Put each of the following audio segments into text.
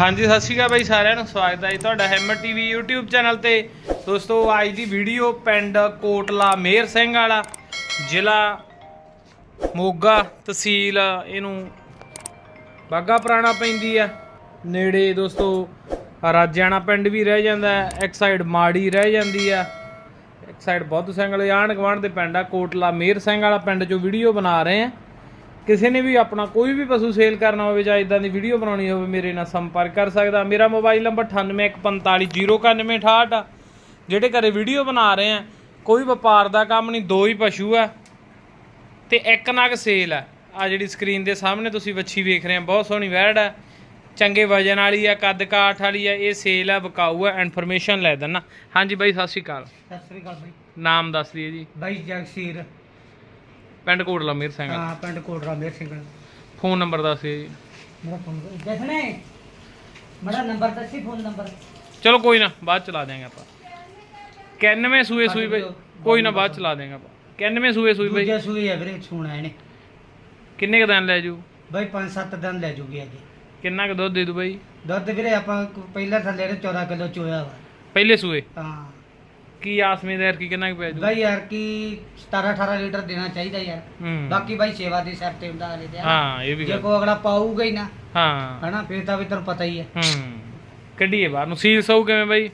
ਹਾਂਜੀ, ਸਤਿ ਸ਼੍ਰੀ ਅਕਾਲ ਬਾਈ ਸਾਰਿਆਂ ਨੂੰ। ਸਵਾਗਤ ਹੈ ਜੀ ਤੁਹਾਡਾ ਹੈਮਰ ਟੀਵੀ YouTube ਚੈਨਲ ਤੇ। ਦੋਸਤੋ, ਅੱਜ ਦੀ ਵੀਡੀਓ ਪਿੰਡ ਕੋਟਲਾ ਮੇਰ ਸਿੰਘ ਵਾਲਾ, ਜ਼ਿਲ੍ਹਾ ਮੋਗਾ ਤਹਿਸੀਲ, ਇਹਨੂੰ ਬਾਗਾ ਪੁਰਾਣਾ ਪੈਂਦੀ ਆ। ਨੇੜੇ ਦੋਸਤੋ, ਰਾਜਿਆਣਾ ਪਿੰਡ ਵੀ ਰਹਿ ਜਾਂਦਾ ਇੱਕ ਸਾਈਡ ਮਾੜੀ ਰਹਿ ਜਾਂਦੀ ਆ। ਇੱਕ ਸਾਈਡ ਬੁੱਧ ਸਿੰਘ ਵਾਲੇ ਆਂਢ ਗੁਆਂਢ ਦੇ ਪਿੰਡ ਆ। ਕੋਟਲਾ ਮੇਰ ਸਿੰਘ ਵਾਲਾ ਪਿੰਡ ਚੋਂ ਵੀਡੀਓ ਬਣਾ ਰਹੇ ਆ। ਕਿਸੇ ਨੇ ਵੀ ਆਪਣਾ ਕੋਈ ਵੀ ਪਸ਼ੂ ਸੇਲ ਕਰਨਾ ਹੋਵੇ ਜਾਂ ਇਦਾਂ ਦੀ ਵੀਡੀਓ ਬਣਾਉਣੀ ਹੋਵੇ ਮੇਰੇ ਨਾਲ ਸੰਪਰਕ ਕਰ ਸਕਦਾ। ਮੇਰਾ ਮੋਬਾਈਲ ਨੰਬਰ 9815409968 ਆ। ਜਿਹੜੇ ਘਰੇ ਵੀਡੀਓ ਬਣਾ ਰਹੇ ਆ ਕੋਈ ਵਪਾਰ ਦਾ ਕੰਮ ਨਹੀਂ ਦੋ ਹੀ ਪਸ਼ੂ ਆ ਤੇ ਇੱਕ ਨਗ ਸੇਲ ਆ। ਆ ਜਿਹੜੀ ਸਕਰੀਨ ਦੇ ਸਾਹਮਣੇ ਤੁਸੀਂ ਵੱਛੀ ਵੇਖ ਰਹੇ ਆ ਬਹੁਤ ਸੋਹਣੀ ਵੈੜ ਆ। ਚੰਗੇ ਵਜਨ ਵਾਲੀ ਆ ਕੱਦ ਕਾਠ ਵਾਲੀ ਆ ਇਹ ਸੇਲ ਆ ਵਿਕਾਊ ਆ ਇਨਫੋਰਮੇਸ਼ਨ ਲੈ ਦੇਣਾ ਹਾਂਜੀ ਬਾਈ ਸਤਿ ਸ਼੍ਰੀ ਅਕਾਲ। ਸਤਿ ਸ੍ਰੀ ਅਕਾਲ ਬਾਈ। ਨਾਮ ਦੱਸ ਦਈਏ ਜੀ। ਬਾਈ ਜਗਸੀਰ। ਪਿੰਡ ਕੋਟਲਾ ਮੇਰ ਸਿੰਘ ਹਾਂ ਪਿੰਡ ਕੋਟਰਾ ਮੇਰ ਸਿੰਘ ਫੋਨ ਨੰਬਰ ਦੱਸ ਦਿਓ ਜੀ। ਮੇਰਾ ਫੋਨ ਦੇਖਣੇ ਮੇਰਾ ਨੰਬਰ ਦੱਸੀ ਫੋਨ ਨੰਬਰ। ਚਲੋ ਕੋਈ ਨਾ ਬਾਅਦ ਚ ਲਾ ਦਿਆਂਗੇ ਆਪਾਂ। 91 ਸੂਏ ਸੂਈ ਬਈ ਕੋਈ ਨਾ ਬਾਅਦ ਚ ਲਾ ਦਿਆਂਗੇ ਆਪਾਂ। 91 ਸੂਏ ਸੂਈ ਬਈ ਦੂਜਾ ਸੂਈ ਹੈ ਵੀਰੇ ਸੁਣਾ ਇਹਨੇ ਕਿੰਨੇ ਕ ਦਿਨ ਲੈ ਜੂ? ਬਾਈ 5-7 ਦਿਨ ਲੈ ਜੂਗੀ ਅੱਜ। ਕਿੰਨਾ ਕ ਦੁੱਧ ਦੇ ਦੂ ਬਈ? ਦੁੱਧ ਵੀਰੇ ਆਪਾਂ ਪਹਿਲਾਂ ਥੱਲੇ ਨੇ 14 ਕਿਲੋ ਚੋਇਆ ਵਾ। ਪਹਿਲੇ ਸੂਏ? ਹਾਂ। ਕੀ ਆਸਮੀਦ ਯਾਰ ਕੀ ਕਿੰਨਾ ਕ ਪੈ ਜੂ ਬਾਈ ਯਾਰ ਕੀ 17-18 ਲੀਟਰ ਦੇਣਾ ਚਾਹੀਦਾ ਯਾਰ। ਹੂੰ। ਬਾਕੀ ਬਾਈ ਸੇਵਾ ਦੀ ਸਿਰ ਤੇ ਹੁੰਦਾ ਹਲੇ ਤੇ ਹਾਂ ਇਹ ਵੀ ਜੇ ਗੱਲ। ਕੋ ਅਗਲਾ ਪਾਊਗਾ ਹੀ ਨਾ ਹਾਂ। ਹਨਾ ਫਿਰ ਤਾਂ ਵੀ ਤੈਨੂੰ ਪਤਾ ਹੀ ਹੈ। ਹੂੰ। ਕੱਢੀਏ ਬਾਹਰ ਨੂੰ। ਸੀਲ ਸੌ ਕਿਵੇਂ ਬਈ?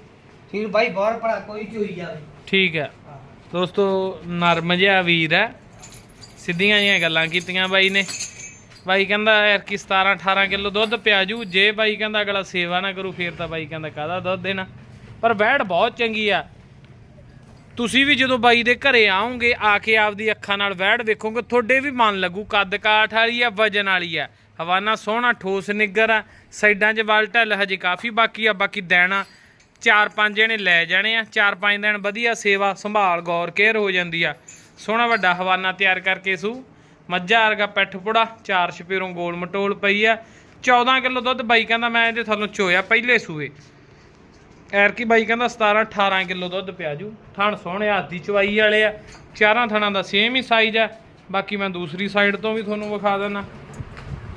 ਫਿਰ ਬਾਈ ਬਾਹਰ ਪੜਾ ਕੋਈ ਚੋਈ ਜਾਵੇ। ਠੀਕ ਹੈ। ਹਾਂ। ਦੋਸਤੋ ਨਰਮ ਜਿਹਾ ਵੀਰ ਹੈ। ਸਿੱਧੀਆਂ ਜਿਹੀਆਂ ਗੱਲਾਂ ਕੀਤੀਆਂ ਬਾਈ ਨੇ। ਬਾਈ ਕਹਿੰਦਾ ਯਾਰ ਕੀ 17 18 ਕਿਲੋ ਦੁੱਧ ਪਿਆ ਜੂ? ਜੇ ਬਾਈ ਕਹਿੰਦਾ ਅਗਲਾ ਸੇਵਾ ਨਾ ਕਰੂ ਫੇਰ ਤਾਂ ਬਾਈ ਕਹਿੰਦਾ ਕਾਹਦਾ ਦੁੱਧ ਦੇਣਾ? ਪਰ ਵੈੜ ਬਹੁਤ ਚੰਗੀ ਆ। ਤੁਸੀਂ ਵੀ ਜਦੋਂ ਬਾਈ ਦੇ ਘਰੇ ਆਓਗੇ ਆ ਕੇ ਆਪਦੀ ਅੱਖਾਂ ਨਾਲ ਵੈੜ ਵੇਖੋਗੇ, ਤੁਹਾਡੇ ਵੀ ਮਨ ਲੱਗੂ, ਕੱਦ ਕਾਠ ਵਾਲੀ ਆ, ਵਜਨ ਵਾਲੀ ਆ। ਹਵਾਨਾ ਸੋਹਣਾ, ਠੋਸ ਨਿੱਗਰ ਆ, ਸਾਈਡਾਂ 'ਚ ਵਲ ਢੱਲ ਹਜੇ ਕਾਫੀ ਬਾਕੀ ਆ, ਬਾਕੀ ਦੇਣਾ ਚਾਰ ਪੰਜ ਜਣੇ ਲੈ ਜਾਣੇ ਆ, ਚਾਰ ਪੰਜ ਦਿਨ ਵਧੀਆ ਸੇਵਾ, ਸੰਭਾਲ, ਗੌਰ, ਕੇਅਰ ਹੋ ਜਾਂਦੀ ਆ। ਸੋਹਣਾ ਵੱਡਾ ਹਵਾਨਾ ਤਿਆਰ ਕਰਕੇ ਸੂ। ਮੱਝਾਂ ਵਰਗਾ ਪੈਠ ਪੁੜਾ, ਚਾਰ ਛਪੇਰੋਂ ਗੋਲ ਮਟੋਲ ਪਈ ਆ। 14 ਕਿਲੋ ਦੁੱਧ ਬਾਈ ਕਹਿੰਦਾ ਮੈਂ ਇਹਦੇ ਥੱਲੋਂ ਚੋਇਆ, ਪਹਿਲੇ ਸੂਏ। ਐਰਕੀ ਬਾਈ ਕਹਿੰਦਾ 17 18 ਕਿਲੋ ਦੁੱਧ ਪਿਆ ਜੂ। ਥਣ ਸੋਹਣੇ ਹਾਥੀ ਚਵਾਈ ਵਾਲੇ ਆ। ਚਾਰਾਂ ਥਣਾਂ ਦਾ ਸੇਮ ਹੀ ਸਾਈਜ਼ ਆ। ਬਾਕੀ ਮੈਂ ਦੂਸਰੀ ਸਾਈਡ ਤੋਂ ਵੀ ਤੁਹਾਨੂੰ ਵਿਖਾ ਦਿੰਦਾ।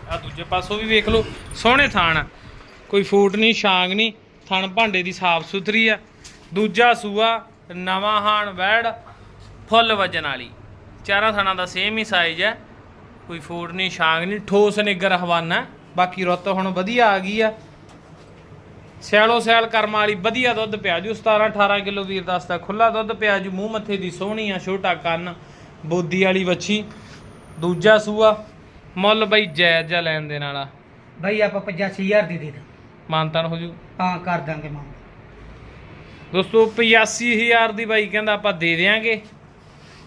ਆ ਦੂਜੇ ਪਾਸੋਂ ਵੀ ਵੇਖ ਲਓ, ਸੋਹਣੇ ਥਾਣ ਆ। ਕੋਈ ਫੂਟ ਨਹੀਂ, ਛਾਂਗ ਨਹੀਂ। ਥਣ ਭਾਂਡੇ ਦੀ ਸਾਫ਼ ਸੁਥਰੀ ਆ। ਦੂਜਾ ਸੂਆ, ਨਵਾਂ ਹਾਣ ਵੈੜ ਫੁੱਲ ਵਜਨ ਵਾਲੀ। ਚਾਰਾਂ ਥਣਾਂ ਦਾ ਸੇਮ ਹੀ ਸਾਈਜ਼ ਹੈ ਕੋਈ ਫੂਟ ਨਹੀਂ, ਛਾਂਗ ਨਹੀਂ, ਠੋਸ ਨਿੱਗਰ ਹਵਾਨਾ। ਬਾਕੀ ਰੁੱਤ ਹੁਣ ਵਧੀਆ ਆ ਗਈ ਆ। ਸਿਆਲੋ ਸਿਆਲ ਕਰਮ ਵਾਲੀ ਵਧੀਆ ਦੁੱਧ ਪਿਆ ਜੂ 17 18 ਕਿਲੋ ਵੀਰ ਦੱਸਦਾ ਖੁੱਲਾ ਦੁੱਧ ਪਿਆ ਜੂ ਮੂੰਹ ਮੱਥੇ ਦੀ ਸੋਹਣੀ ਆ ਛੋਟਾ ਕੰਨ ਬੋਦੀ ਵਾਲੀ ਵੱਛੀ ਦੂਜਾ ਸੂਆ ਮੁੱਲ ਬਈ ਜਾਇਜ਼ ਜਾ ਲੈਣ ਦੇ ਨਾਲ ਬਾਈ ਆਪਾਂ 85000 ਦੀ ਦੇ ਦੇ। ਮਾਨਤਾਨ ਹੋ ਜੂ। ਹਾਂ ਕਰ ਦਾਂਗੇ ਮਾਂ ਦੋਸਤੋ 85000 ਦੀ ਬਾਈ ਕਹਿੰਦਾ ਆਪਾਂ ਦੇ ਦੇਾਂਗੇ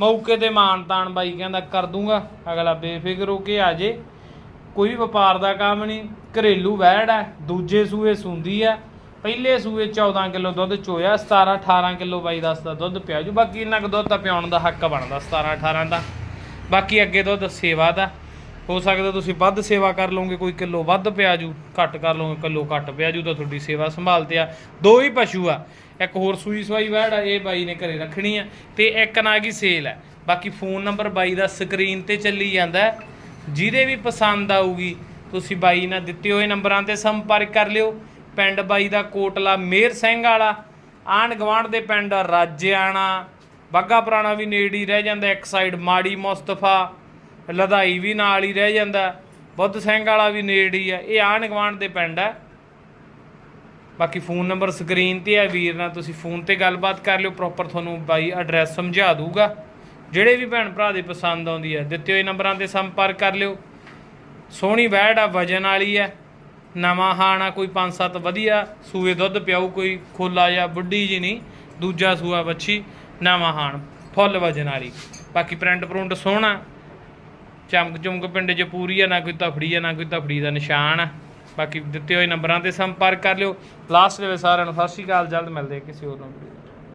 ਮੌਕੇ ਤੇ ਮਾਨਤਾਨ ਬਾਈ ਕਹਿੰਦਾ ਕਰ ਦੂੰਗਾ ਅਗਲਾ ਬੇਫਿਕਰ ਹੋ ਕੇ ਆ ਜੇ। ਕੋਈ ਵਪਾਰ ਦਾ ਕੰਮ ਨਹੀਂ, ਘਰੇਲੂ ਵਹਿੜ ਹੈ, ਦੂਜੇ ਸੂਏ ਸੁੰਦੀ ਹੈ, ਪਹਿਲੇ ਸੂਏ 14 ਕਿਲੋ ਦੁੱਧ ਚੋਇਆ 17 18 ਕਿਲੋ ਬਾਈ ਦੱਸਦਾ ਦੁੱਧ ਪਿਆ ਜੂ, ਬਾਕੀ ਇੰਨਾ ਕੁ ਦੁੱਧ ਤਾਂ ਪਿਆਉਣ ਦਾ ਹੱਕ ਬਣਦਾ 17 18 ਦਾ। ਬਾਕੀ ਅੱਗੇ ਦੁੱਧ ਸੇਵਾ ਦਾ, ਹੋ ਸਕਦਾ ਤੁਸੀਂ ਵੱਧ ਸੇਵਾ ਕਰ ਲਓਗੇ, ਕੋਈ ਕਿਲੋ ਵੱਧ ਪਿਆ ਜੂ, ਘੱਟ ਕਰ ਲਓਗੇ, ਕਿਲੋ ਘੱਟ ਪਿਆ ਜੂ, ਤਾਂ ਤੁਹਾਡੀ ਸੇਵਾ ਸੰਭਾਲਤੇ ਆ। ਦੋ ਹੀ ਪਸ਼ੂ ਆ, ਇੱਕ ਹੋਰ ਸੂਈ ਸਵਾਈ ਵੈੜ ਆ, ਇਹ ਬਾਈ ਨੇ ਘਰੇ ਰੱਖਣੀ ਆ, ਤੇ ਇੱਕ ਨਾ ਨਾਗੀ ਸੇਲ ਹੈ। ਬਾਕੀ ਫੋਨ ਨੰਬਰ ਬਾਈ ਦਾ ਸਕਰੀਨ ਤੇ ਚੱਲੀ ਜਾਂਦਾ ਜਿਹਦੇ ਵੀ ਪਸੰਦ ਆਊਗੀ, ਤੁਸੀਂ ਬਾਈ ਨਾਲ ਦਿੱਤੇ ਹੋਏ ਨੰਬਰਾਂ ਤੇ ਸੰਪਰਕ ਕਰ ਲਿਓ। ਪਿੰਡ ਬਾਈ ਦਾ ਕੋਟਲਾ ਮੇਰ ਸਿੰਘ ਵਾਲਾ, ਆਂਢ ਗਵਾਂਢ ਦੇ ਪਿੰਡ ਰਾਜਿਆਣਾ ਬਾਗਾ ਪੁਰਾਣਾ ਵੀ ਨੇੜੇ ਹੀ ਰਹਿ ਜਾਂਦਾ, ਇੱਕ ਸਾਈਡ ਮਾੜੀ ਮੁਸਤਫਾ, ਲਦਾਈ ਵੀ ਨਾਲ ਹੀ ਰਹਿ ਜਾਂਦਾ, ਬੁੱਧ ਸਿੰਘ ਵਾਲਾ ਵੀ ਨੇੜੀ ਆ, ਇਹ ਆਂਢ ਗਵਾਂਢ ਦੇ ਪਿੰਡ ਆ। ਬਾਕੀ ਫੋਨ ਨੰਬਰ ਸਕਰੀਨ ਤੇ ਹੈ ਵੀਰ ਨਾਲ ਤੁਸੀਂ ਫੋਨ ਤੇ ਗੱਲਬਾਤ ਕਰ ਲਿਓ ਪ੍ਰੋਪਰ ਤੁਹਾਨੂੰ ਬਾਈ ਐਡਰੈਸ ਸਮਝਾ ਦੂਗਾ ਜਿਹੜੇ ਵੀ ਭੈਣ ਭਰਾ ਦੇ ਪਸੰਦ ਆਉਂਦੀ ਹੈ, ਦਿੱਤੇ ਹੋਏ ਨੰਬਰਾਂ ਤੇ ਸੰਪਰਕ ਕਰ ਲਿਓ। ਸੋਹਣੀ ਵੈੜ ਆ, ਵਜਨ ਵਾਲੀ ਹੈ। ਨਵਾਂ ਹਾਣਾ ਕੋਈ 5-7 ਵਧੀਆ। ਸੂਏ ਦੁੱਧ ਪਿਆਊ, ਕੋਈ ਖੋਲਾ ਜਾਂ ਬੁੱਢੀ ਜੀ ਨਹੀਂ। ਦੂਜਾ ਸੂਆ ਵੱਛੀ, ਨਵਾਂ ਹਾਣ, ਫੁੱਲ ਵਜਨ ਵਾਲੀ। ਬਾਕੀ ਪ੍ਰਿੰਟ ਪ੍ਰਿੰਟ ਸੋਹਣਾ। ਚਮਕ ਚਮਕ ਪਿੰਡ 'ਚ ਪੂਰੀ ਆ, ਨਾ ਕੋਈ ਤਫੜੀ ਆ, ਨਾ ਕੋਈ ਤਫੜੀ ਦਾ ਨਿਸ਼ਾਨ ਆ। ਬਾਕੀ ਦਿੱਤੇ ਹੋਏ ਨੰਬਰਾਂ ਤੇ ਸੰਪਰਕ ਕਰ ਲਿਓ। ਲਾਸਟ ਦੇ ਵਿੱਚ ਸਾਰਿਆਂ ਨੂੰ ਸਤਿ ਸ਼੍ਰੀ ਅਕਾਲ, ਜਲਦ ਮਿਲਦੇ ਕਿਸੇ ਹੋਰ ਨੰਬਰ